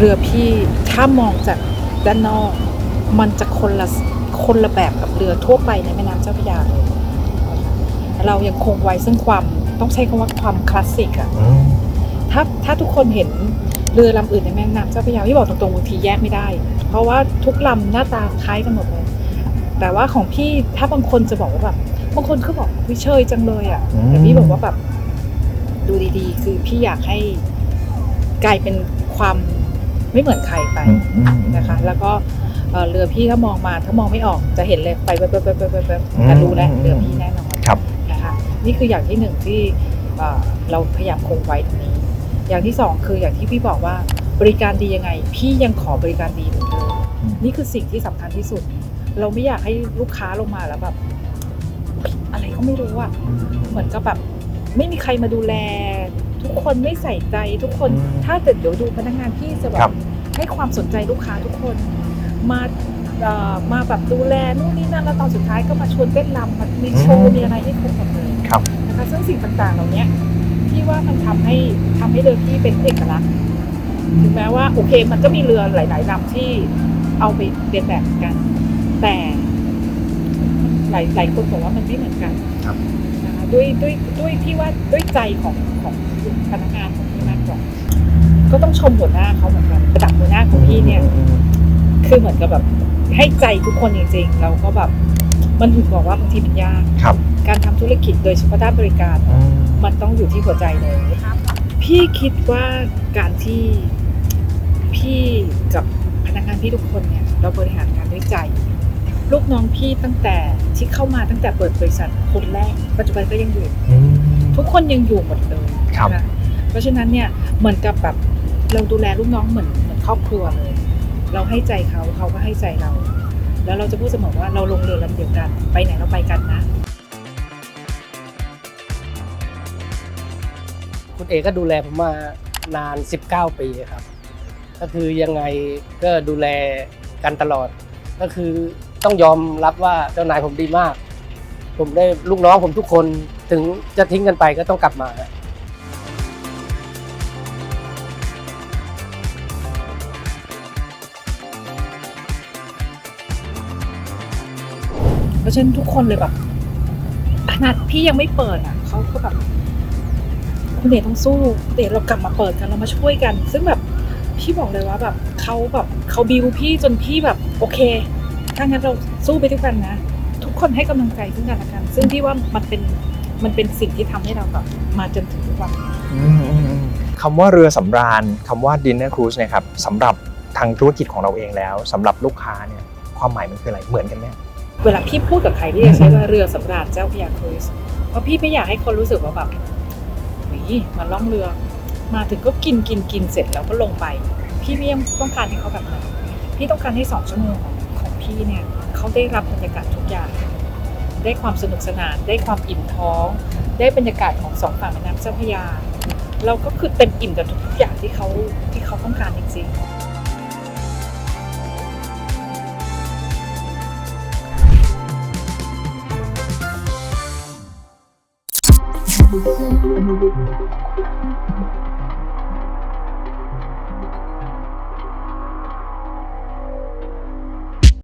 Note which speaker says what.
Speaker 1: เรือพี่ถ้ามองจากด้านนอก มันจะคนละคนละแบบกับเรือทั่วไปในแม่น้ำเจ้าพระยาเลยเรายังคงไว้ซึ่งความต้องใช้คำว่าความคลาสสิกอะ
Speaker 2: อืม
Speaker 1: ถ้าถ้าทุกคนเห็นเรือลำอื่นในแม่น้ำเจ้าพระยาพี่บอกตรงๆบางทีแยกไม่ได้ เพราะว่าทุกลำหน้าตาคล้ายกันหมดเลยแต่ว่าของพี่ถ้าบางคนจะบอกว่าแบบบางคนเขาบอกวิเชยจังเลยอะ่ะแต่พี่บอกว่าแบบดูดีๆ คือพี่อยากให้กลายเป็นความ ไม่เหมือนใครไป
Speaker 2: อืมอืม
Speaker 1: นะคะ แล้วก็เอ่อเรือพี่ถ้ามองมาถ้ามองไม่ออกจะเห็นเลยไปแบบแบบแบบแบบแบบ
Speaker 2: อืม
Speaker 1: แต่รู้แล้วเรือพี่แน่นอน
Speaker 2: ครับ
Speaker 1: นะคะนี่คืออย่างที่หนึ่งที่เอ่อเราพยายามคงไว้ตรงนี้ อย่างที่สองคืออย่างที่พี่บอกว่าบริการดียังไง พี่ยังขอบริการดีเหมือนเดิม
Speaker 2: อืม
Speaker 1: นี่คือสิ่งที่สำคัญที่สุด เราไม่อยากให้ลูกค้าลงมาแล้วแบบอะไรก็ไม่รู้อะเหมือนกับแบบไม่มีใครมาดูแล ทุกคนไม่ใส่ใจทุกคน
Speaker 2: อืม
Speaker 1: ถ้าเกิดเดี๋ยวดูพนักงานพี่จะแบ
Speaker 2: ครับบ
Speaker 1: ให้ความสนใจลูกค้าทุกคนมาเอ่อมาแบบดูแลนู่นนี่นั่นแล้วตอนสุดท้ายก็มาชวนเต้นรำมามีโชว์มีอะไรให้ครบหมดเลย
Speaker 2: ครับ
Speaker 1: นะคะซึ่งสิ่งต่างๆเหล่านี้พี่ว่ามันทำให้ทำให้เรือพี่เป็นเอกลักษณ์ถึงแม้ว่าโอเค มันก็มีเรือหลายๆลำที่เอาไปเรียนแบบกัน แต่หลายหลายคนบอกว่ามันไม่เหมือนกัน
Speaker 2: ครับ
Speaker 1: นะคะด้วยด้วยด้วยพี่ว่าด้วยใจของของพนักงานของพี่มากกว่าก็ต้องชมหัวหน้าเขาเหมือนกันระดับ หัวหน้าของพี่เนี่ย คือเหมือนกับแบบให้ใจทุกคนจริงๆแล้วก็แบบมันถึงบอกว่าบางทีมันยาก
Speaker 2: ครับ
Speaker 1: การทำธุรกิจโดยเฉพาะด้านบริการ
Speaker 2: อืม
Speaker 1: มันต้องอยู่ที่หัวใจเลย พี่คิดว่าการที่พี่กับพนักงานพี่ทุกคนเนี่ย เราบริหารงานด้วยใจ ลูกน้องพี่ตั้งแต่ที่เข้ามาตั้งแต่เปิดบริษัทคนแรก ปัจจุบันก็ยังอยู่
Speaker 2: อืม
Speaker 1: ทุกคนยังอยู่หมดเลย
Speaker 2: ครับ
Speaker 1: นะเพราะฉะนั้นเนี่ยเหมือนกับแบบเราดูแลลูกน้องเหมือนเหมือน ครอบครัวเลย เราให้ใจเขาเขาก็ให้ใจเรา แล้วเราจะพูดเสมอว่าเราลงเรือลำเดียวกัน ไปไหนเราไปกันนะ
Speaker 3: คุณเอกก็ดูแลผมมานาน 19 ปีครับ ก็คือยังไงก็ดูแลกันตลอด ก็คือต้องยอมรับว่าเจ้านายผมดีมาก ผมได้ลูกน้องผมทุกคนถึงจะทิ้งกันไปก็ต้องกลับมา
Speaker 1: ราะฉะนั้นทุกคนเลยแบบขนาดพี่ยังไม่เปิดอะเขาก็แบบคุณเดชต้องสู้เดชเรากลับมาเปิดกันเรามาช่วยกัน ซึ่งแบบพี่บอกเลยว่าแบบเขาแบบเขาบิวพี่จนพี่แบบโอเคถ้างั้นเราสู้ไปด้วยกันนะ ทุกคนให้กำลังใจซึ่งกันและกัน ซึ่งพี่ว่ามันเป็นมันเป็นสิ่งที่ทำให้เราแบบมาจนถึงทุกวัน
Speaker 2: คำว่าเรือสำราญคำว่า dinner cruise เนะครับสำหรับทางธุรกิจของเราเองแล้วสำหรับลูกค้าเนี่ยความหมายมันคืออะไรเหมือนกันไหม
Speaker 1: เวลาพี่พูดกับใครพี่จะใช้ว่าเรือสำราญเจ้าพระยาครูซเพราะพี่ไม่อยากให้คนรู้สึกว่าแบบหนีมาล่องเรือ มาถึงก็กินกินกินเสร็จแล้วก็ลงไป พี่ไม่ยังต้องการให้เขาแบบนั้นพี่ต้องการให้สองชั่วโมงของของพี่เนี่ยเขาได้รับบรรยากาศทุกอย่าง ได้ความสนุกสนาน ได้ความอิ่มท้อง ได้บรรยากาศของสองฝั่งแม่น้ำเจ้าพระยา เราก็คือเต็มอิ่มกับทุกๆอย่างที่เขาที่เขาต้องการจริงๆ
Speaker 4: você.